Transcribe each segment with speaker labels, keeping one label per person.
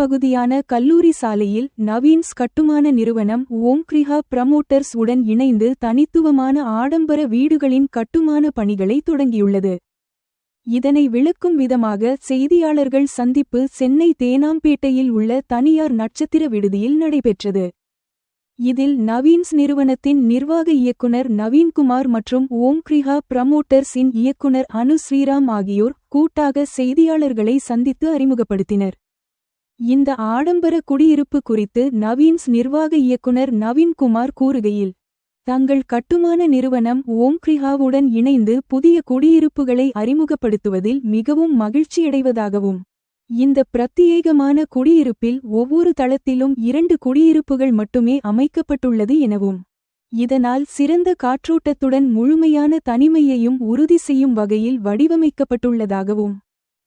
Speaker 1: பகுதியான கல்லூரி சாலையில் நவீன்ஸ் கட்டுமான நிறுவனம் ஓம்கிரிஹா பிரமோட்டர்ஸ் உடன் இணைந்து தனித்துவமான ஆடம்பர வீடுகளின் கட்டுமான பணிகளை தொடங்கியுள்ளது. இதனை விளக்கும் விதமாக செய்தியாளர்கள் சந்திப்பு சென்னை தேனாம்பேட்டையில் உள்ள தனியார் நட்சத்திர விடுதியில் நடைபெற்றது. இதில் நவீன்ஸ் நிறுவனத்தின் நிர்வாக இயக்குனர் நவீன்குமார் மற்றும் ஓம்கிரிஹா பிரமோட்டர்ஸ் இன் இயக்குனர் அனு ஸ்ரீராம் ஆகியோர் கூட்டாக செய்தியாளர்களை சந்தித்து அறிமுகப்படுத்தினர். இந்த ஆடம்பர குடியிருப்பு குறித்து நவீன்ஸ் நிர்வாக இயக்குனர் நவீன்குமார் கூறுகையில் தங்கள் கட்டுமான நிறுவனம் ஓம்க்ரிஹாவுடன் இணைந்து புதிய குடியிருப்புகளை அறிமுகப்படுத்துவதில் மிகவும் மகிழ்ச்சியடைவதாகவும் இந்த பிரத்யேகமான குடியிருப்பில் ஒவ்வொரு தளத்திலும் இரண்டு குடியிருப்புகள் மட்டுமே அமைக்கப்பட்டுள்ளது எனவும் இதனால் சிறந்த காற்றோட்டத்துடன் முழுமையான தனிமையையும் உறுதி செய்யும் வகையில் வடிவமைக்கப்பட்டுள்ளதாகவும்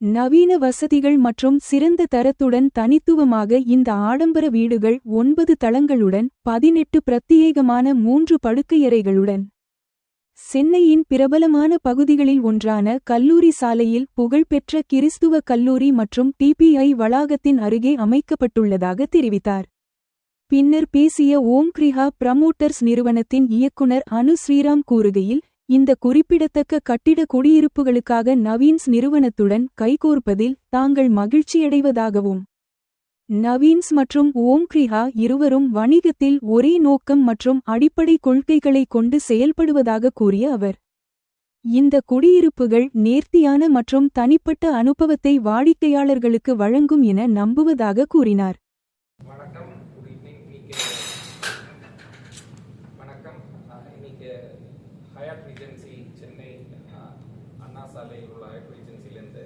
Speaker 1: நவீன வசதிகள் மற்றும் சிறந்த தரத்துடன் தனித்துவமாக இந்த ஆடம்பர வீடுகள் ஒன்பது தளங்களுடன் பதினெட்டு பிரத்யேகமான மூன்று படுக்கையறைகளுடன். சென்னையின் பிரபலமான பகுதிகளில் ஒன்றான கல்லூரி சாலையில் புகழ்பெற்ற கிறிஸ்துவ கல்லூரி மற்றும் டிபிஐ வளாகத்தின் அருகே அமைக்கப்பட்டுள்ளதாக தெரிவித்தார். பின்னர் பேசிய ஓம் கிரிஹா பிரமோட்டர்ஸ் நிறுவனத்தின் இயக்குனர் அனு ஸ்ரீராம் கூறுகையில் இந்த குறிப்பிடத்தக்க கட்டிட குடியிருப்புகளுக்காக நவீன்ஸ் நிறுவனத்துடன் கைகோர்ப்பதில் தாங்கள் மகிழ்ச்சியடைவதாகவும் நவீன்ஸ் மற்றும் ஓம்கிரிஹா இருவரும் வணிகத்தில் ஒரே நோக்கம் மற்றும் அடிப்படை கொள்கைகளை கொண்டு செயல்படுவதாக கூறிய அவர் இந்த குடியிருப்புகள் நேர்த்தியான மற்றும் தனிப்பட்ட அனுபவத்தை வாடிக்கையாளர்களுக்கு வழங்கும் என நம்புவதாக கூறினார்.
Speaker 2: அண்ணா சாலையில் உள்ள ஹயாட்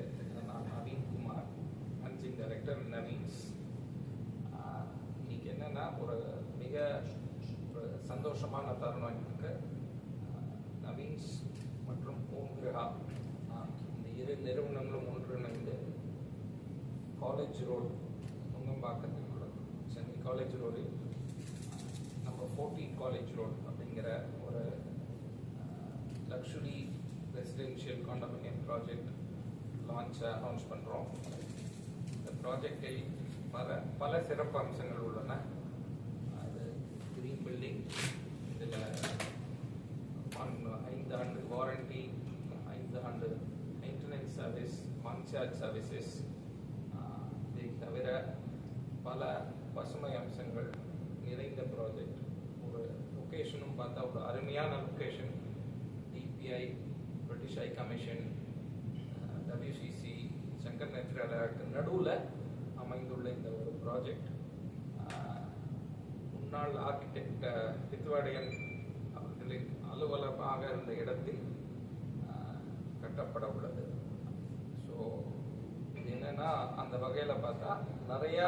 Speaker 2: நான் நவீன் குமார். மேனேஜிங் டைரக்டர் நவீன்ஸ் இன்னைக்கு என்னென்னா ஒரு மிக ஒரு சந்தோஷமான தருணம் இருக்கு. நவீன்ஸ் மற்றும் ஓம் கிரகா இந்த இரு நிறுவனங்களும் ஒன்றிணைந்து காலேஜ் ரோடு நுங்கம்பாக்கத்தில் உள்ள சென்னை காலேஜ் ரோடில் நம்ம ஃபோர்டீன் காலேஜ் ரோடு அப்படிங்கிற ஒரு லக்ஷுரி ரெசிடென்ஷியல் காண்டோமினியம் ப்ராஜெக்ட் லான்ச்சை அனௌன்ஸ் பண்ணுறோம் இந்த ப்ராஜெக்டில் பல பல சிறப்பு அம்சங்கள் உள்ளன. அது க்ரீன் பில்டிங் இதில் ஐந்து ஆண்டு வாரண்டி ஐந்து ஆண்டு மெயின்டெனன்ஸ் சர்வீஸ் மன்சார்ஜ் சர்வீசஸ் இதை தவிர பல பசுமை அம்சங்கள் நிறைந்த ப்ராஜெக்ட் ஒரு லொக்கேஷனும் பார்த்தா ஒரு அருமையான location DPI British High Commission WCC Sankar நேத்ராலயாக்கு நடுவில் அமைந்துள்ள இந்த ஒரு ப்ராஜெக்ட் முன்னாள் ஆர்கிடெக்ட் பித்வாடையன் அவர்களின் அலுவலகமாக இருந்த இடத்தில் கட்டப்பட உள்ளது. ஸோ இது என்னன்னா அந்த வகையில் பார்த்தா நிறையா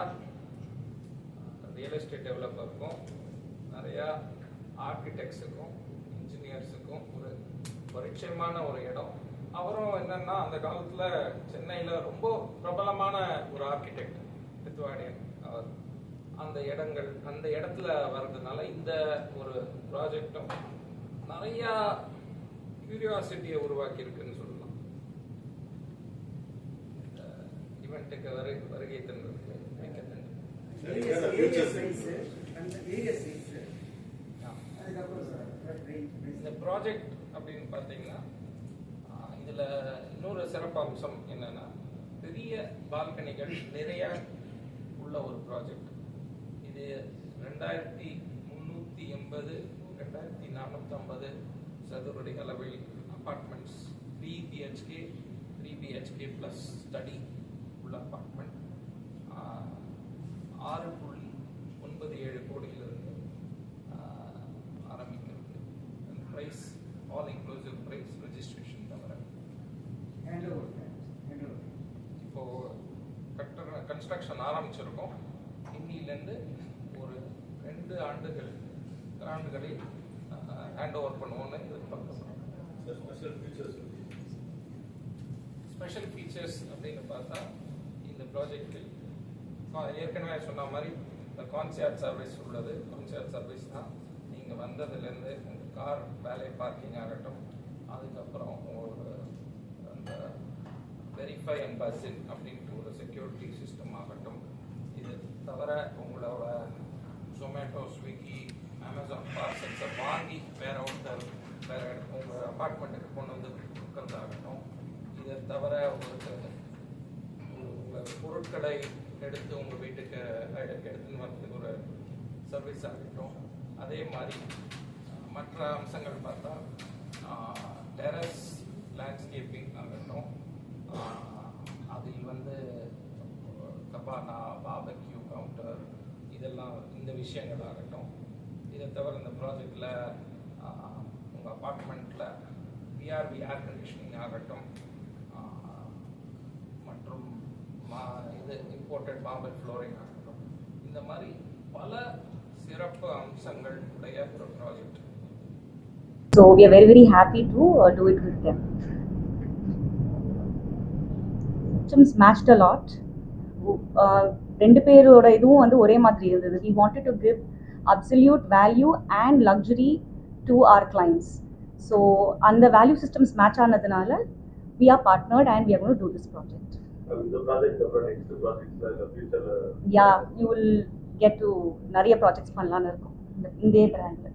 Speaker 2: ரியல் எஸ்டேட் டெவலப்பருக்கும் நிறையா ஆர்கிடெக்ட்ஸுக்கும் இன்ஜினியர்ஸுக்கும் ஒரு பரிச்சயமான ஒரு இடம். அவரும் என்னன்னா அந்த காலத்தில் சென்னையில் ரொம்ப பிரபலமான ஒரு ஆர்கிடெக்ட் பித்வாடியன் அவர். அந்த இடங்கள் அந்த இடத்துல வர்றதுனால இந்த ஒரு ப்ராஜெக்டும் நிறையா கியூரியாசிட்டியை உருவாக்கி இருக்குன்னு சொல்லலாம். இவெண்ட்டுக்கு வரு வருகை தந்ததுக்கு மிக்க நன்றி. இந்த ப்ராஜெக்ட் பார்த்தீங்கன்னா இதில் இன்னொரு சிறப்பு அம்சம் என்னென்னா பெரிய பால்கனிகள் நிறைய உள்ள ஒரு ப்ராஜெக்ட் இது ரெண்டாயிரத்தி முந்நூற்றி எண்பது ரெண்டாயிரத்தி நானூற்றம்பது சதுரடி அளவில் apartments three BHK three BHK plus study உள்ள அப்பார்ட்மெண்ட் ஆறு புள்ளி கன்ஸ்ட்ரக்ஷன் ஆரம்பிச்சிருக்கோம். இன்னிலேருந்து ஒரு ரெண்டு ஆண்டுகள் ஆண்டுகளில் ஹேண்ட் ஓவர் பண்ணுவோம்னு எதிர்பார்க்கிறோம் ஸ்பெஷல் ஃபீச்சர்ஸ் அப்படின்னு பார்த்தா இந்த ப்ராஜெக்டில் ஏற்கனவே சொன்ன மாதிரி இந்த கான்சியர்ட் சர்வீஸ் உள்ளது. கான்சியர்ட் சர்வீஸ் தான். நீங்கள் வந்ததுலேருந்து உங்கள் கார் வேலை பார்க்கிங் ஆகட்டும். அதுக்கப்புறம் ஒரு அந்த வெரிஃபை அண்ட் பஸ்ஸின் அப்படின்ட்டு ஒரு செக்யூரிட்டி சிஸ்டம் ஆகட்டும். இது தவிர உங்களோட ஜொமேட்டோ ஸ்விக்கி அமேசான் பார்சல்ஸை வாங்கி வேற ஒருத்தர் வேற உங்கள் அப்பார்ட்மெண்ட்டுக்கு கொண்டு வந்து கொடுக்கறதாகட்டும். இதை தவிர உங்களுக்கு உங்கள் பொருட்களை எடுத்து உங்கள் வீட்டுக்கு எடுத்துன்னு வரதுக்கு ஒரு சர்வீஸ் ஆகட்டும். அதே மாதிரி மற்ற அம்சங்கள் பார்த்தா டெரஸ் இந்த விஷயங்கள் ஆகட்டும் இதை தவிர இந்த ப்ராஜெக்டில் உங்கள் அப்பார்ட்மெண்ட்டில் பிஆர்பி ஏர் கண்டிஷனிங் ஆகட்டும் ஆஹ், மற்றும் மா இது இம்போர்ட்டட் மார்பிள் ஃப்ளோரிங் ஆகட்டும் இந்த மாதிரி பல சிறப்பு அம்சங்கள் உடைய ஒரு project
Speaker 3: So we are very very happy to uh, do it with them. Systems matched a lot. Uh, ரெண்டு பேரோட இதுவும் வந்து ஒரே மாதிரி இருந்தது we wanted to give absolute value and luxury to our clients so அந்த value systems match ஆனதுனால we are partnered and we are going to do this project
Speaker 4: இந்த project projects
Speaker 3: yeah you will get to நிறைய projects பண்ணலாம்னு இருக்கோம் இந்த- இந்த பிராண்டில்